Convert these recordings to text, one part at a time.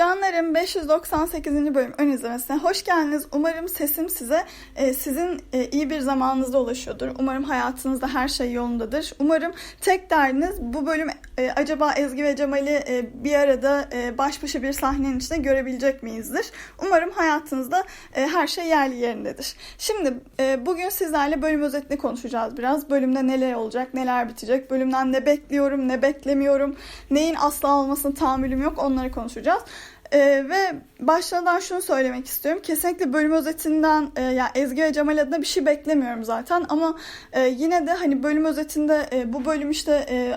Canlarım 598. bölüm ön izlemesine hoş geldiniz. Umarım sesim size e, sizin e, iyi bir zamanınızda ulaşıyordur. Umarım hayatınızda her şey yolundadır. Umarım tek derdiniz bu bölüm e, acaba Ezgi ve Cemal'i e, bir arada e, baş başa bir sahnenin içinde görebilecek miyizdir? Umarım hayatınızda e, her şey yerli yerindedir. Şimdi e, bugün sizlerle bölüm özetini konuşacağız biraz. Bölümde neler olacak, neler bitecek, bölümden ne bekliyorum, ne beklemiyorum, neyin asla olmasına tahammülüm yok onları konuşacağız. Ee, ve başlamadan şunu söylemek istiyorum. Kesinlikle bölüm özetinden e, yani Ezgi ve Cemal adına bir şey beklemiyorum zaten ama e, yine de hani bölüm özetinde e, bu bölüm işte e,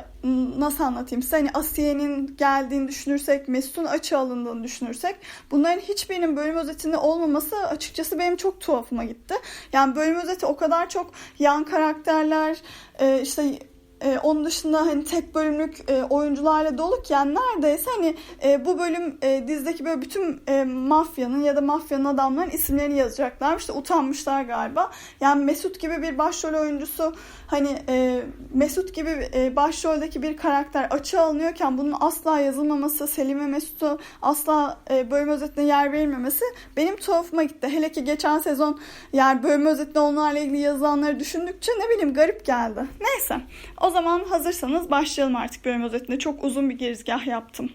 nasıl anlatayım size hani Asiye'nin geldiğini düşünürsek, Mesut'un açığa alındığını düşünürsek bunların hiçbirinin bölüm özetinde olmaması açıkçası benim çok tuhafıma gitti. Yani bölüm özeti o kadar çok yan karakterler e, işte ee, onun dışında hani tek bölümlük e, oyuncularla dolu ki yani neredeyse hani e, bu bölüm e, dizideki böyle bütün e, mafyanın ya da mafyanın adamların isimlerini yazacaklar. İşte utanmışlar galiba. Yani Mesut gibi bir başrol oyuncusu hani e, Mesut gibi e, başroldeki bir karakter açığa alınıyorken bunun asla yazılmaması, Selim ve Mesut'u asla e, bölüm özetine yer verilmemesi benim tuhafıma gitti. Hele ki geçen sezon yani bölüm özetinde onlarla ilgili yazılanları düşündükçe ne bileyim garip geldi. Neyse. O zaman hazırsanız başlayalım artık bölüm özetinde. Çok uzun bir girizgah yaptım.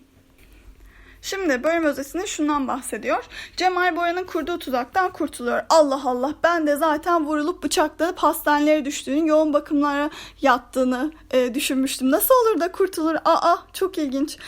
Şimdi bölüm özetinde şundan bahsediyor. Cemal Bora'nın kurduğu tuzaktan kurtuluyor. Allah Allah ben de zaten vurulup bıçaklanıp hastanelere düştüğünü, yoğun bakımlara yattığını e, düşünmüştüm. Nasıl olur da kurtulur? Aa çok ilginç.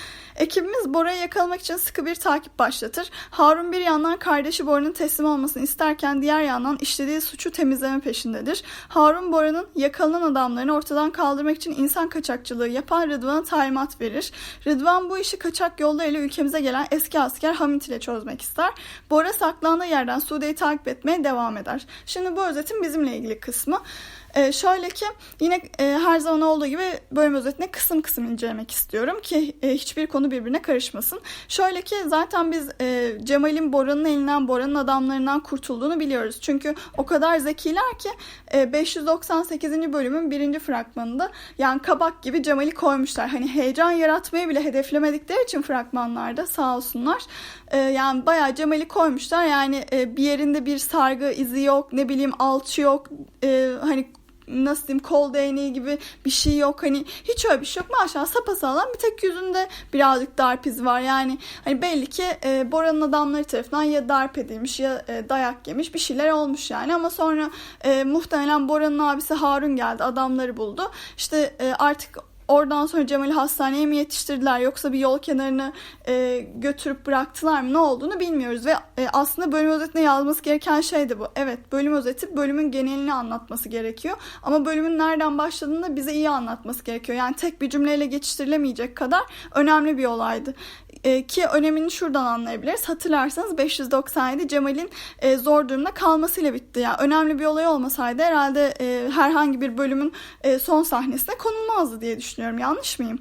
Ekibimiz Bora'yı yakalamak için sıkı bir takip başlatır. Harun bir yandan kardeşi Bora'nın teslim olmasını isterken diğer yandan işlediği suçu temizleme peşindedir. Harun Bora'nın yakalanan adamlarını ortadan kaldırmak için insan kaçakçılığı yapan Rıdvan'a talimat verir. Rıdvan bu işi kaçak yolda ile ülkemize gelen eski asker Hamit ile çözmek ister. Bora saklandığı yerden Sude'yi takip etmeye devam eder. Şimdi bu özetin bizimle ilgili kısmı. Ee, şöyle ki yine e, her zaman olduğu gibi bölüm özetine kısım kısım incelemek istiyorum ki e, hiçbir konu birbirine karışmasın. Şöyle ki zaten biz e, Cemal'in Bora'nın elinden Bora'nın adamlarından kurtulduğunu biliyoruz. Çünkü o kadar zekiler ki e, 598. bölümün birinci fragmanında yani kabak gibi Cemal'i koymuşlar. Hani heyecan yaratmayı bile hedeflemedikleri için fragmanlarda sağ olsunlar. E, yani bayağı Cemal'i koymuşlar. Yani e, bir yerinde bir sargı izi yok ne bileyim alçı yok. E, hani nasıl diyeyim kol değneği gibi bir şey yok. Hani hiç öyle bir şey yok. Maşallah sapasağlam bir tek yüzünde birazcık darp izi var. Yani hani belli ki e, Bora'nın adamları tarafından ya darp edilmiş ya e, dayak yemiş bir şeyler olmuş yani. Ama sonra e, muhtemelen Bora'nın abisi Harun geldi adamları buldu. İşte e, artık Oradan sonra Cemal'i hastaneye mi yetiştirdiler yoksa bir yol kenarına e, götürüp bıraktılar mı ne olduğunu bilmiyoruz. Ve e, aslında bölüm özetine yazması gereken şey de bu. Evet bölüm özeti bölümün genelini anlatması gerekiyor. Ama bölümün nereden başladığını da bize iyi anlatması gerekiyor. Yani tek bir cümleyle geçiştirilemeyecek kadar önemli bir olaydı. E, ki önemini şuradan anlayabiliriz. Hatırlarsanız 597 Cemal'in e, zor durumda kalmasıyla bitti. Yani önemli bir olay olmasaydı herhalde e, herhangi bir bölümün e, son sahnesine konulmazdı diye düşünüyorum. Yanlış mıyım?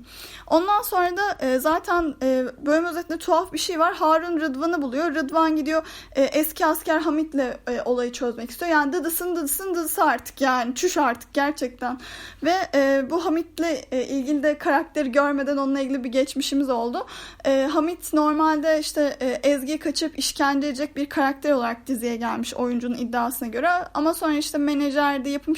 Ondan sonra da e, zaten e, bölüm özetinde tuhaf bir şey var. Harun Rıdvan'ı buluyor. Rıdvan gidiyor e, eski asker Hamit'le e, olayı çözmek istiyor. Yani dıdısın dıdısın dıdısı artık yani. Çüş artık gerçekten. Ve e, bu Hamit'le e, ilgili de karakteri görmeden onunla ilgili bir geçmişimiz oldu. E, Hamit normalde işte e, Ezgi'yi kaçıp işkence edecek bir karakter olarak diziye gelmiş oyuncunun iddiasına göre. Ama sonra işte menajerdi, yapım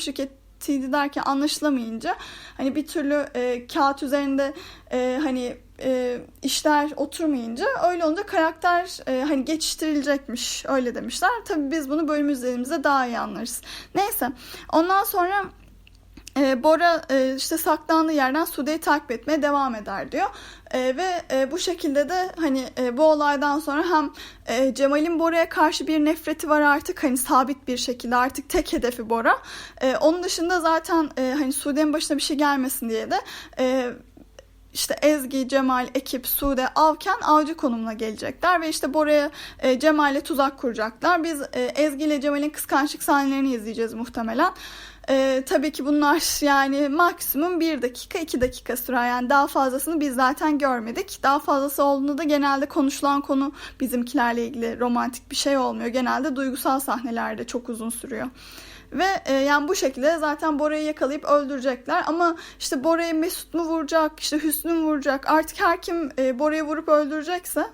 şirketiydi derken anlaşılamayınca hani bir türlü e, kağıt üzerinde e, hani e, işler oturmayınca öyle olunca karakter e, hani geçiştirilecekmiş öyle demişler. Tabii biz bunu bölüm üzerimize daha iyi anlarız. Neyse ondan sonra e, Bora e, işte saklandığı yerden Sude'yi takip etmeye devam eder diyor. E, ve e, bu şekilde de hani e, bu olaydan sonra hem e, Cemal'in Bora'ya karşı bir nefreti var artık hani sabit bir şekilde artık tek hedefi Bora. E, onun dışında zaten e, hani Sude'nin başına bir şey gelmesin diye de e, işte Ezgi, Cemal, ekip, Sude, Avken avcı konumuna gelecekler ve işte Bora'ya e, Cemal'le tuzak kuracaklar. Biz e, Ezgi ile Cemal'in kıskançlık sahnelerini izleyeceğiz muhtemelen. Ee, tabii ki bunlar yani maksimum 1 dakika 2 dakika sürer. Yani daha fazlasını biz zaten görmedik. Daha fazlası olduğunda da genelde konuşulan konu bizimkilerle ilgili romantik bir şey olmuyor. Genelde duygusal sahnelerde çok uzun sürüyor. Ve e, yani bu şekilde zaten Bora'yı yakalayıp öldürecekler. Ama işte Bora'yı Mesut mu vuracak, işte Hüsnü mü vuracak? Artık her kim e, Bora'yı vurup öldürecekse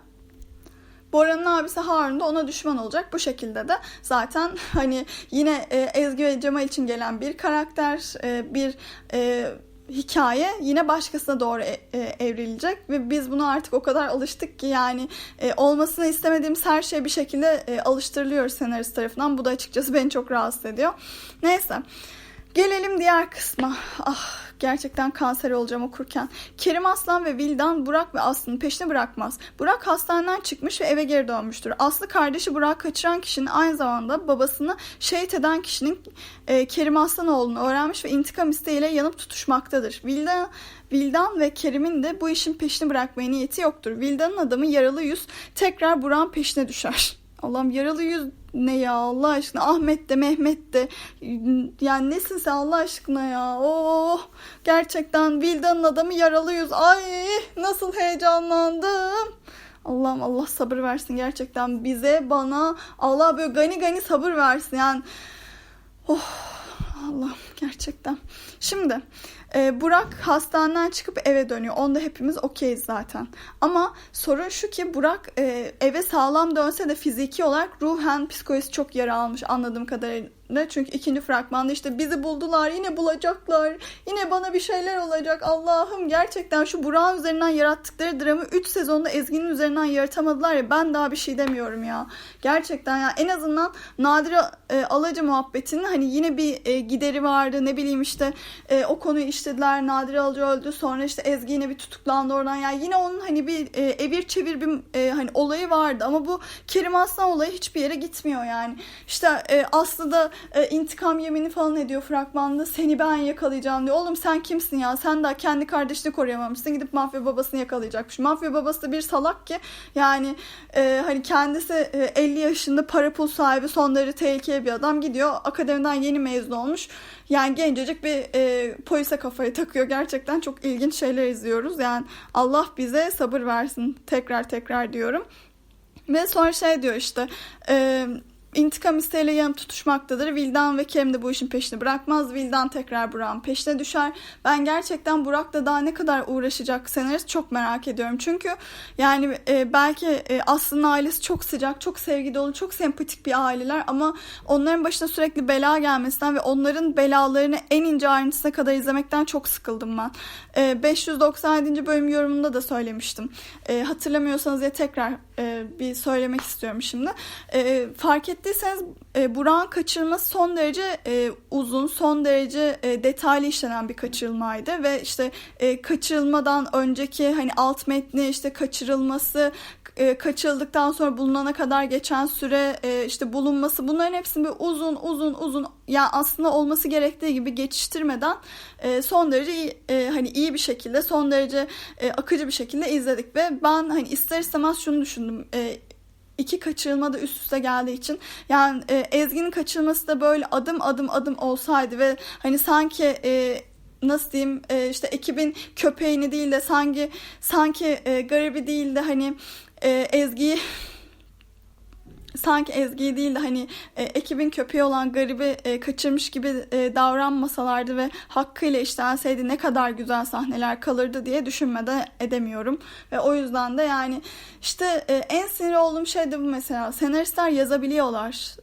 Bora'nın abisi Harun da ona düşman olacak. Bu şekilde de zaten hani yine e, Ezgi ve Cemal için gelen bir karakter, e, bir e, hikaye yine başkasına doğru e, e, evrilecek ve biz buna artık o kadar alıştık ki yani e, olmasını istemediğimiz her şey bir şekilde e, alıştırılıyor senarist tarafından. Bu da açıkçası beni çok rahatsız ediyor. Neyse. Gelelim diğer kısma. Ah gerçekten kanser olacağım okurken. Kerim Aslan ve Vildan Burak ve Aslı'nın peşini bırakmaz. Burak hastaneden çıkmış ve eve geri dönmüştür. Aslı kardeşi Burak kaçıran kişinin aynı zamanda babasını şehit eden kişinin e, Kerim Aslanoğlu'nu öğrenmiş ve intikam isteğiyle yanıp tutuşmaktadır. Vildan Vildan ve Kerim'in de bu işin peşini bırakmaya niyeti yoktur. Vildan'ın adamı yaralı yüz tekrar Burak'ın peşine düşer. Allah'ım yaralı yüz ne ya Allah aşkına? Ahmet de Mehmet de. Yani nesin sen Allah aşkına ya? Oh gerçekten Vildan'ın adamı yaralı yüz ay nasıl heyecanlandım. Allah'ım Allah sabır versin gerçekten bize bana. Allah böyle gani gani sabır versin. Yani oh Allah gerçekten şimdi e, Burak hastaneden çıkıp eve dönüyor. Onda hepimiz okeyiz zaten. Ama sorun şu ki Burak e, eve sağlam dönse de fiziki olarak ruhen psikolojisi çok yara almış anladığım kadarıyla ne? Çünkü ikinci fragmanda işte bizi buldular, yine bulacaklar, yine bana bir şeyler olacak. Allah'ım gerçekten şu Burak'ın üzerinden yarattıkları dramı 3 sezonda Ezgi'nin üzerinden yaratamadılar ya ben daha bir şey demiyorum ya. Gerçekten ya en azından Nadire e, Alacı muhabbetinin hani yine bir e, gideri vardı ne bileyim işte e, o konuyu işlediler. Nadire Alacı öldü sonra işte Ezgi yine bir tutuklandı oradan. Yani yine onun hani bir e, evir çevir bir e, hani olayı vardı ama bu Kerim Aslan olayı hiçbir yere gitmiyor yani. İşte e, Aslı da e, intikam yemini falan ediyor fragmanda. Seni ben yakalayacağım diyor. Oğlum sen kimsin ya? Sen daha kendi kardeşini koruyamamışsın. Gidip mafya babasını yakalayacakmış. Mafya babası da bir salak ki yani e, hani kendisi e, 50 yaşında para pul sahibi son derece tehlikeli bir adam gidiyor. Akademiden yeni mezun olmuş. Yani gencecik bir e, polise kafayı takıyor. Gerçekten çok ilginç şeyler izliyoruz. Yani Allah bize sabır versin. Tekrar tekrar diyorum. Ve sonra şey diyor işte... E, İntikam isteğiyle yanıp tutuşmaktadır. Vildan ve Kerem de bu işin peşini bırakmaz. Vildan tekrar Burak'ın peşine düşer. Ben gerçekten Burak'la daha ne kadar uğraşacak senarist çok merak ediyorum. Çünkü yani e, belki e, Aslı'nın ailesi çok sıcak, çok sevgi dolu, çok sempatik bir aileler ama onların başına sürekli bela gelmesinden ve onların belalarını en ince ayrıntısına kadar izlemekten çok sıkıldım ben. E, 597. bölüm yorumunda da söylemiştim. E, hatırlamıyorsanız ya tekrar e, bir söylemek istiyorum şimdi. E, fark ettiyseniz e, Burak'ın kaçırılması son derece e, uzun, son derece e, detaylı işlenen bir kaçırılmaydı ve işte e, kaçırılmadan önceki hani alt metni işte kaçırılması, e, kaçırıldıktan sonra bulunana kadar geçen süre e, işte bulunması bunların hepsini böyle uzun uzun uzun yani aslında olması gerektiği gibi geçiştirmeden e, son derece iyi, e, hani iyi bir şekilde son derece akıcı bir şekilde izledik ve ben hani ister istemez şunu düşündüm iki kaçırılma da üst üste geldiği için yani e, Ezgi'nin kaçırılması da böyle adım adım adım olsaydı ve hani sanki e, nasıl diyeyim e, işte ekibin köpeğini değil de sanki sanki e, garibi değil de hani e, Ezgi'yi sanki Ezgi'yi değil de hani e, ekibin köpeği olan garibi e, kaçırmış gibi e, davranmasalardı ve hakkıyla işlenseydi ne kadar güzel sahneler kalırdı diye düşünmeden edemiyorum. Ve o yüzden de yani işte e, en sinir olduğum şey de bu mesela. Senaristler yazabiliyorlar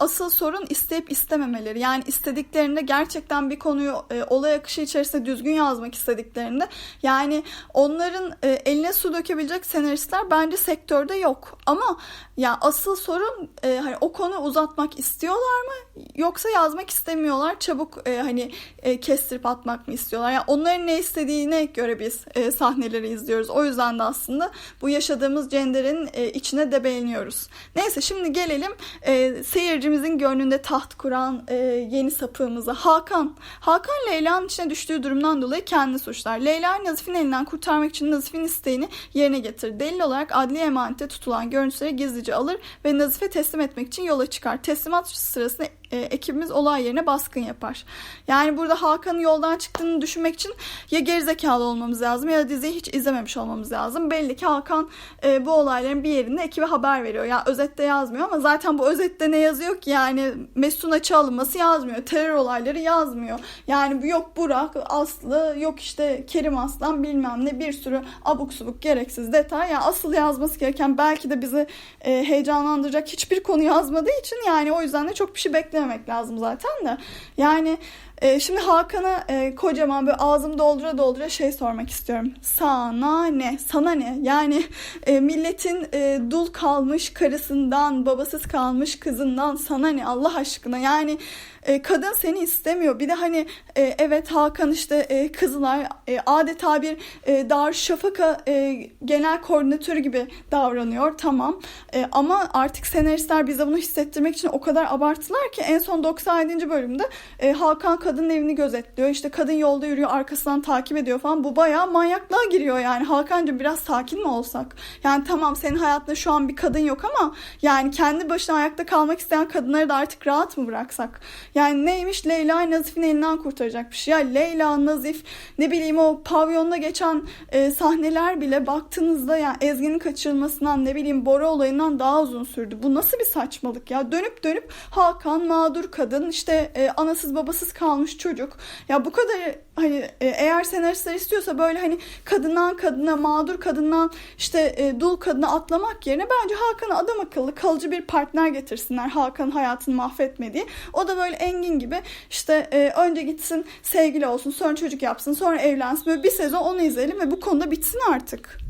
asıl sorun isteyip istememeleri. Yani istediklerinde gerçekten bir konuyu e, olay akışı içerisinde düzgün yazmak istediklerinde yani onların e, eline su dökebilecek senaristler bence sektörde yok. Ama ya asıl sorun e, hani o konu uzatmak istiyorlar mı yoksa yazmak istemiyorlar. Çabuk e, hani e, kestirip atmak mı istiyorlar? Yani onların ne istediğine göre biz e, sahneleri izliyoruz. O yüzden de aslında bu yaşadığımız cenderin e, içine de beğeniyoruz. Neyse şimdi gelelim e, seyirci seyircimizin gönlünde taht kuran e, yeni sapığımıza Hakan. Hakan Leyla'nın içine düştüğü durumdan dolayı kendini suçlar. Leyla Nazif'in elinden kurtarmak için Nazif'in isteğini yerine getirir. Delil olarak adli emanette tutulan görüntüleri gizlice alır ve Nazif'e teslim etmek için yola çıkar. Teslimat sırasında e, ekibimiz olay yerine baskın yapar. Yani burada Hakan'ın yoldan çıktığını düşünmek için ya gerizekalı olmamız lazım ya da diziyi hiç izlememiş olmamız lazım. Belli ki Hakan e, bu olayların bir yerinde ekibe haber veriyor. Yani özette yazmıyor ama zaten bu özette ne yazıyor ki yani Mesut'un açığa alınması yazmıyor. Terör olayları yazmıyor. Yani yok Burak, Aslı, yok işte Kerim Aslan bilmem ne bir sürü abuk subuk gereksiz detay. Yani asıl yazması gereken belki de bizi e, heyecanlandıracak hiçbir konu yazmadığı için yani o yüzden de çok bir şey beklememek lazım zaten de. Yani e, şimdi Hakan'a e, kocaman bir ağzım doldura doldura şey sormak istiyorum. Sana ne? Sana ne? Yani e, milletin e, dul kalmış karısından, babasız kalmış kızından sana ne Allah aşkına? Yani e, kadın seni istemiyor. Bir de hani e, evet Hakan işte e, kızlar e, adeta bir e, Darüşşafaka e, genel koordinatörü gibi davranıyor. Tamam. E, ama artık senaristler bize bunu hissettirmek için o kadar abarttılar ki en son 97. bölümde e, Hakan kadının evini gözetliyor. İşte kadın yolda yürüyor arkasından takip ediyor falan. Bu bayağı manyaklığa giriyor yani. Hakan'cığım biraz sakin mi olsak? Yani tamam senin hayatında şu an bir kadın yok ama yani kendi başına ayakta kalmak isteyen kadınları da artık rahat mı bıraksak? Yani neymiş Leyla Nazif'in elinden kurtaracakmış. Ya Leyla Nazif ne bileyim o pavyonda geçen e, sahneler bile baktığınızda yani Ezgi'nin kaçırılmasından ne bileyim Bora olayından daha uzun sürdü. Bu nasıl bir saçmalık ya? Dönüp dönüp Hakan mağdur kadın işte e, anasız babasız kalmış çocuk. Ya bu kadar hani e, eğer senaristler istiyorsa böyle hani kadından kadına mağdur kadından işte e, dul kadına atlamak yerine bence Hakan'a adam akıllı kalıcı bir partner getirsinler Hakan'ın hayatını mahvetmediği. O da böyle Engin gibi işte e, önce gitsin sevgili olsun sonra çocuk yapsın sonra evlensin böyle bir sezon onu izleyelim ve bu konuda bitsin artık.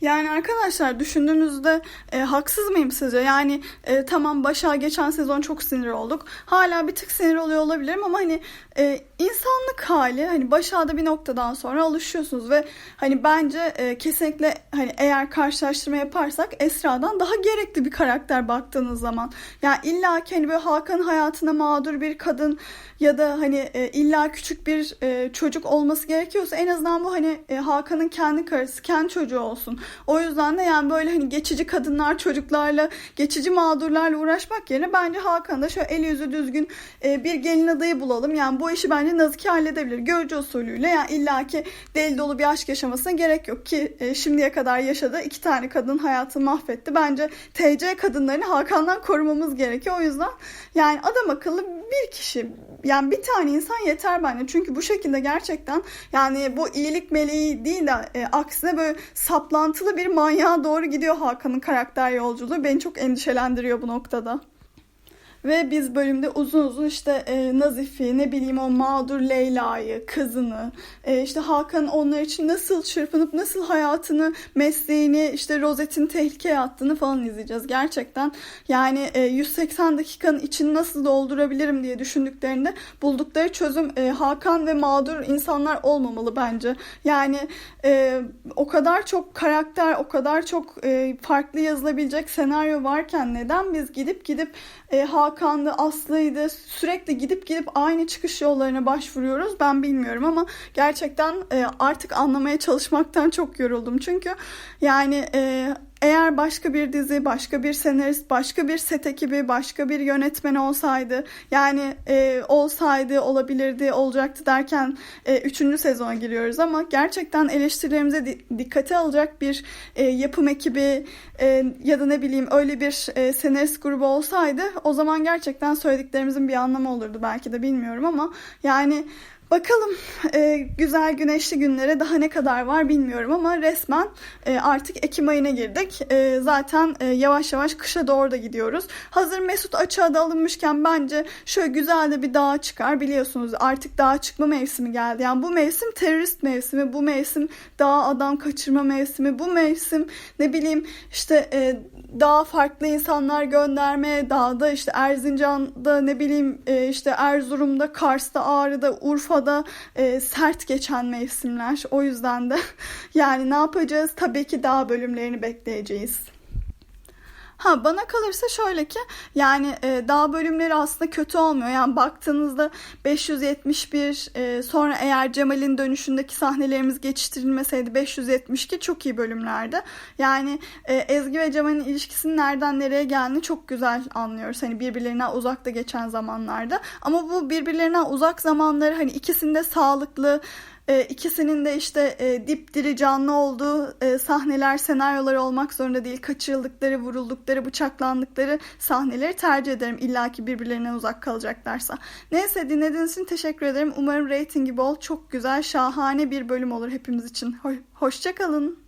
Yani arkadaşlar düşündüğünüzde e, haksız mıyım sizce? Yani e, tamam başa geçen sezon çok sinir olduk. Hala bir tık sinir oluyor olabilirim ama hani e, insanlık hali hani başa bir noktadan sonra alışıyorsunuz ve hani bence e, kesinlikle hani eğer karşılaştırma yaparsak Esra'dan daha gerekli bir karakter baktığınız zaman. Yani illa ki hani böyle Hakan'ın hayatına mağdur bir kadın ya da hani e, illa küçük bir e, çocuk olması gerekiyorsa en azından bu hani e, Hakan'ın kendi karısı, kendi çocuğu olsun. O yüzden de yani böyle hani geçici kadınlar, çocuklarla, geçici mağdurlarla uğraşmak yerine bence Hakan'da şöyle eli yüzü düzgün e, bir gelin adayı bulalım. Yani bu işi bence Nazike halledebilir. Görücü usulüyle yani illaki deli dolu bir aşk yaşamasına gerek yok ki e, şimdiye kadar yaşadığı iki tane kadın hayatını mahvetti. Bence TC kadınlarını Hakan'dan korumamız gerekiyor. O yüzden yani adam akıllı bir kişi yani bir tane insan yeter bence. Çünkü bu şekilde gerçekten yani bu iyilik meleği değil de e, aksine böyle saplantılı bir manyağa doğru gidiyor Hakan'ın karakter yolculuğu. Beni çok endişelendiriyor bu noktada. Ve biz bölümde uzun uzun işte e, Nazif'i, ne bileyim o mağdur Leyla'yı, kızını, e, işte Hakan onlar için nasıl çırpınıp nasıl hayatını, mesleğini, işte Rozette'in tehlikeye attığını falan izleyeceğiz. Gerçekten yani e, 180 dakikanın içini nasıl doldurabilirim diye düşündüklerinde buldukları çözüm e, Hakan ve mağdur insanlar olmamalı bence. Yani e, o kadar çok karakter, o kadar çok e, farklı yazılabilecek senaryo varken neden biz gidip gidip e, Hakan'dı, Aslı'ydı sürekli gidip gidip aynı çıkış yollarına başvuruyoruz ben bilmiyorum ama gerçekten e, artık anlamaya çalışmaktan çok yoruldum. Çünkü yani e, eğer başka bir dizi, başka bir senarist, başka bir set ekibi, başka bir yönetmen olsaydı, yani e, olsaydı, olabilirdi, olacaktı derken e, üçüncü sezona giriyoruz ama gerçekten eleştirilerimize di- dikkate alacak bir e, yapım ekibi e, ya da ne bileyim öyle bir e, senarist grubu olsaydı o zaman gerçekten söylediklerimizin bir anlamı olurdu. Belki de bilmiyorum ama yani Bakalım e, güzel güneşli günlere daha ne kadar var bilmiyorum ama resmen e, artık Ekim ayına girdik. E, zaten e, yavaş yavaş kışa doğru da gidiyoruz. Hazır Mesut açığa da alınmışken bence şöyle güzel de bir dağa çıkar. Biliyorsunuz artık dağa çıkma mevsimi geldi. Yani bu mevsim terörist mevsimi, bu mevsim dağ adam kaçırma mevsimi, bu mevsim ne bileyim işte e, daha farklı insanlar gönderme, dağda işte Erzincan'da ne bileyim e, işte Erzurum'da, Kars'ta, Ağrı'da, Urfa'da e, sert geçen mevsimler. O yüzden de yani ne yapacağız? Tabii ki dağ bölümlerini bekleyeceğiz. Ha bana kalırsa şöyle ki yani e, daha bölümleri aslında kötü olmuyor. Yani baktığınızda 571 e, sonra eğer Cemal'in dönüşündeki sahnelerimiz geçiştirilmeseydi 572 çok iyi bölümlerdi. Yani e, Ezgi ve Cemal'in ilişkisinin nereden nereye geldiğini çok güzel anlıyoruz. Hani birbirlerinden uzakta geçen zamanlarda. Ama bu birbirlerinden uzak zamanları hani ikisinde sağlıklı e, ikisinin de işte e, dipdiri canlı olduğu e, sahneler, senaryolar olmak zorunda değil. Kaçırıldıkları, vuruldukları, bıçaklandıkları sahneleri tercih ederim. İlla ki birbirlerinden uzak kalacaklarsa. Neyse dinlediğiniz için teşekkür ederim. Umarım reytingi bol, çok güzel, şahane bir bölüm olur hepimiz için. Ho- Hoşçakalın.